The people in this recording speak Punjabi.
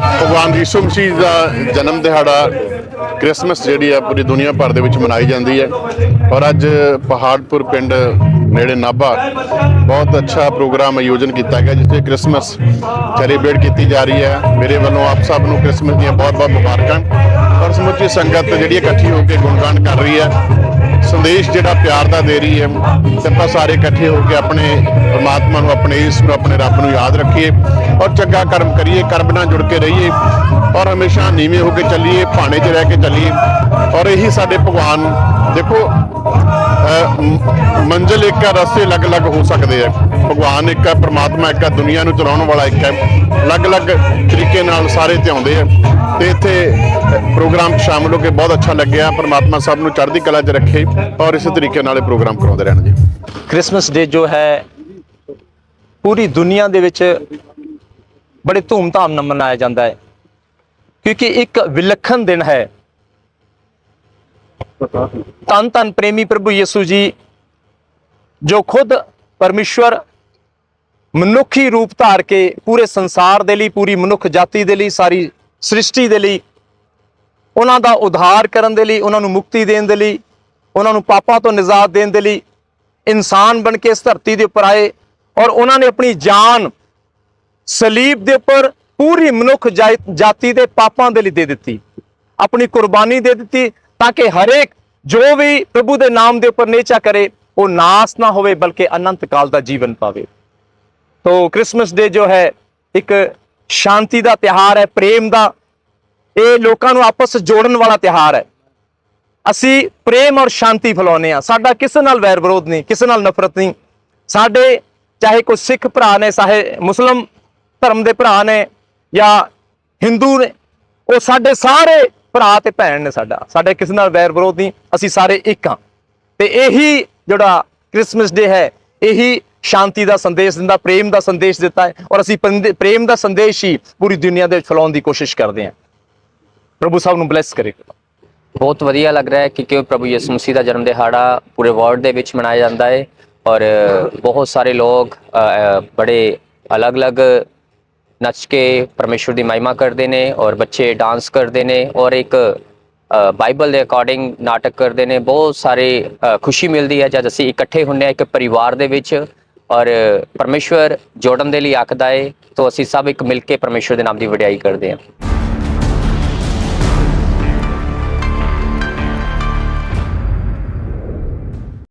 ਭਗਵਾਨ ਯਿਸੂ ਮਸੀਹ ਦਾ ਜਨਮ ਦਿਹਾੜਾ ਕ੍ਰਿਸਮਸ ਜਿਹੜੀ ਆ ਪੂਰੀ ਦੁਨੀਆ ਭਰ ਦੇ ਵਿੱਚ ਮਨਾਈ ਜਾਂਦੀ ਹੈ। ਔਰ ਅੱਜ ਪਹਾੜਪੁਰ ਪਿੰਡ ਨੇੜੇ ਨਾਭਾ ਬਹੁਤ ਅੱਛਾ ਪ੍ਰੋਗਰਾਮ ਆਯੋਜਨ ਕੀਤਾ ਗਿਆ ਜਿਸ ਤੇ ਕ੍ਰਿਸਮਸ ਸੈਲੀਬ੍ਰੇਟ ਕੀਤੀ ਜਾ ਰਹੀ ਹੈ। ਮੇਰੇ ਵੱਲੋਂ ਆਪ ਸਭ ਨੂੰ ਕ੍ਰਿਸਮਸ ਦੀਆਂ ਬਹੁਤ-ਬਹੁਤ ਮੁਬਾਰਕਾਂ। ਔਰ ਸਮੁੱਚੀ ਸੰਗਤ ਜਿਹੜੀ ਇਕੱਠੀ ਹੋ ਕੇ ਗੁਣਗਾਨ ਕਰ ਰਹੀ ਹੈ। ਸੰਦੇਸ਼ ਜਿਹੜਾ ਪਿਆਰ ਦਾ ਦੇ ਰਹੀ ਹੈ, ਤੇ ਆਪਾਂ ਸਾਰੇ ਇਕੱਠੇ ਹੋ ਕੇ ਆਪਣੇ ਪਰਮਾਤਮਾ ਨੂੰ, ਆਪਣੇ ਇਸ ਨੂੰ, ਆਪਣੇ ਰੱਬ ਨੂੰ ਯਾਦ ਰੱਖੀਏ ਔਰ ਚੰਗਾ ਕਰਮ ਕਰੀਏ, ਕਰਮ ਨਾਲ ਜੁੜ ਕੇ ਰਹੀਏ ਔਰ ਹਮੇਸ਼ਾ ਨੀਵੇਂ ਹੋ ਕੇ ਚੱਲੀਏ, ਭਾਣੇ 'ਚ ਰਹਿ ਕੇ ਚੱਲੀਏ ਔਰ ਇਹੀ ਸਾਡੇ ਭਗਵਾਨ, ਦੇਖੋ ਮੰਜ਼ਿਲ ਇੱਕ ਆ, ਰਸਤੇ ਅਲੱਗ-ਅਲੱਗ ਹੋ ਸਕਦੇ ਆ। ਭਗਵਾਨ ਇੱਕ ਹੈ, ਪ੍ਰਮਾਤਮਾ ਇੱਕ ਹੈ, ਦੁਨੀਆ ਨੂੰ ਚਲਾਉਣ ਵਾਲਾ ਇੱਕ ਹੈ। ਅਲੱਗ-ਅਲੱਗ ਤਰੀਕੇ ਨਾਲ ਸਾਰੇ ਤੇ ਆਉਂਦੇ ਆ। ਤੇ ਇੱਥੇ ਪ੍ਰੋਗਰਾਮ 'ਚ ਸ਼ਾਮਲ ਹੋ ਕੇ ਬਹੁਤ ਅੱਛਾ ਲੱਗਿਆ। ਪ੍ਰਮਾਤਮਾ ਸਭ ਨੂੰ ਚੜ੍ਹਦੀ ਕਲਾ 'ਚ ਰੱਖੇ ਔਰ ਇਸੇ ਤਰੀਕੇ ਨਾਲ ਇਹ ਪ੍ਰੋਗਰਾਮ ਕਰਾਉਂਦੇ ਰਹਿਣ ਜੀ। ਕ੍ਰਿਸਮਸ ਡੇ ਜੋ ਹੈ, ਪੂਰੀ ਦੁਨੀਆ ਦੇ ਵਿੱਚ ਬੜੇ ਧੂਮਧਾਮ ਨਾਲ ਮਨਾਇਆ ਜਾਂਦਾ ਹੈ। ਕਿਉਂਕਿ ਇੱਕ ਵਿਲੱਖਣ ਦਿਨ ਹੈ। ਤਨ ਤਨ ਪ੍ਰੇਮੀ ਪ੍ਰਭੂ ਯਿਸੂ ਜੀ, ਜੋ ਖੁਦ ਪਰਮੇਸ਼ਵਰ ਮਨੁੱਖੀ ਰੂਪ ਧਾਰ ਕੇ ਪੂਰੇ ਸੰਸਾਰ ਦੇ ਲਈ, ਪੂਰੀ ਮਨੁੱਖ ਜਾਤੀ ਦੇ ਲਈ, ਸਾਰੀ ਸ੍ਰਿਸ਼ਟੀ ਦੇ ਲਈ, ਉਹਨਾਂ ਦਾ ਉਧਾਰ ਕਰਨ ਦੇ ਲਈ, ਉਹਨਾਂ ਨੂੰ ਮੁਕਤੀ ਦੇਣ ਦੇ ਲਈ, ਉਹਨਾਂ ਨੂੰ ਪਾਪਾਂ ਤੋਂ ਨਿਜਾਤ ਦੇਣ ਦੇ ਲਈ ਇਨਸਾਨ ਬਣ ਕੇ ਇਸ ਧਰਤੀ ਦੇ ਉੱਪਰ ਆਏ ਔਰ ਉਹਨਾਂ ਨੇ ਆਪਣੀ ਜਾਨ ਸਲੀਬ ਦੇ ਉੱਪਰ ਪੂਰੀ ਮਨੁੱਖ ਜਾਇ- ਜਾਤੀ ਦੇ ਪਾਪਾਂ ਦੇ ਲਈ ਦੇ ਦਿੱਤੀ, ਆਪਣੀ ਕੁਰਬਾਨੀ ਦੇ ਦਿੱਤੀ ਤਾਂ ਕਿ ਹਰੇਕ ਜੋ ਵੀ ਪ੍ਰਭੂ ਦੇ ਨਾਮ ਦੇ ਉੱਪਰ ਨੇਚਾ ਕਰੇ, ਉਹ ਨਾਸ ਨਾ ਹੋਵੇ, ਬਲਕਿ ਅਨੰਤ ਕਾਲ ਦਾ ਜੀਵਨ ਪਾਵੇ। ਤੋ ਕ੍ਰਿਸਮਸ ਡੇ ਜੋ ਹੈ, ਇੱਕ ਸ਼ਾਂਤੀ ਦਾ ਤਿਹਾਰ ਹੈ, ਪ੍ਰੇਮ ਦਾ। ਇਹ ਲੋਕਾਂ ਨੂੰ ਆਪਸ 'ਚ ਜੋੜਨ ਵਾਲਾ ਤਿਹਾਰ ਹੈ। ਅਸੀਂ ਪ੍ਰੇਮ ਔਰ ਸ਼ਾਂਤੀ ਫੈਲਾਉਂਦੇ ਆ ਸਾਡਾ ਕਿਸੇ ਨਾਲ ਵੈਰ ਵਿਰੋਧ ਨਹੀਂ, ਕਿਸੇ ਨਾਲ ਨਫ਼ਰਤ ਨਹੀਂ। ਸਾਡੇ ਚਾਹੇ ਕੋਈ ਸਿੱਖ ਭਰਾ ਨੇ, ਚਾਹੇ ਮੁਸਲਮ ਧਰਮ ਦੇ ਭਰਾ ਨੇ ਜਾਂ ਹਿੰਦੂ ਨੇ, ਉਹ ਸਾਡੇ ਸਾਰੇ ਭਰਾ ਤੇ ਭੈਣ ਨੇ ਸਾਡਾ। ਸਾਡੇ ਕਿਸੇ ਨਾਲ ਵੈਰ ਵਿਰੋਧ ਨਹੀਂ, ਅਸੀਂ ਸਾਰੇ ਇੱਕ ਹਾਂ। ਤੇ ਇਹੀ ਜਿਹੜਾ ਕ੍ਰਿਸਮਸ ਡੇ ਹੈ, ਇਹੀ ਸ਼ਾਂਤੀ ਦਾ ਸੰਦੇਸ਼ ਦਿੰਦਾ, ਪ੍ਰੇਮ ਦਾ ਸੰਦੇਸ਼ ਦਿੱਤਾ ਹੈ ਔਰ ਅਸੀਂ ਪ੍ਰੇਮ ਦਾ ਸੰਦੇਸ਼ ਹੀ ਪੂਰੀ ਦੁਨੀਆ ਦੇ ਵਿੱਚ ਫੈਲਾਉਣ ਦੀ ਕੋਸ਼ਿਸ਼ ਕਰਦੇ ਹਾਂ। ਪ੍ਰਭੂ ਸਾਹਿਬ ਨੂੰ ਬਲੈਸ ਕਰੇ। ਬਹੁਤ ਵਧੀਆ ਲੱਗ ਰਿਹਾ ਹੈ ਕਿ ਕਿਉਂ ਪ੍ਰਭੂ ਯਿਸੂ ਮਸੀਹ ਦਾ ਜਨਮ ਦਿਹਾੜਾ ਪੂਰੇ ਵਰਲਡ ਦੇ ਵਿੱਚ ਮਨਾਇਆ ਜਾਂਦਾ ਹੈ ਔਰ ਬਹੁਤ ਸਾਰੇ ਲੋਕ ਬੜੇ ਅਲੱਗ-ਅਲੱਗ ਨੱਚ ਕੇ ਪਰਮੇਸ਼ਵਰ ਦੀ ਮਹਿਮਾ ਕਰਦੇ ਨੇ ਔਰ ਬੱਚੇ ਡਾਂਸ ਕਰਦੇ ਨੇ ਔਰ ਇੱਕ ਬਾਈਬਲ ਦੇ ਅਕੋਰਡਿੰਗ ਨਾਟਕ ਕਰਦੇ ਨੇ। ਬਹੁਤ ਸਾਰੇ ਖੁਸ਼ੀ ਮਿਲਦੀ ਹੈ ਜਦ ਅਸੀਂ ਇਕੱਠੇ ਹੁੰਦੇ ਹਾਂ ਇੱਕ ਪਰਿਵਾਰ ਦੇ ਵਿੱਚ ਔਰ ਪਰਮੇਸ਼ਵਰ ਜੋੜਨ ਦੇ ਲਈ ਆਖਦਾ ਏ, ਤਾਂ ਅਸੀਂ ਸਭ ਇੱਕ ਮਿਲ ਕੇ ਪਰਮੇਸ਼ਵਰ ਦੇ ਨਾਮ ਦੀ ਵਡਿਆਈ ਕਰਦੇ ਹਾਂ।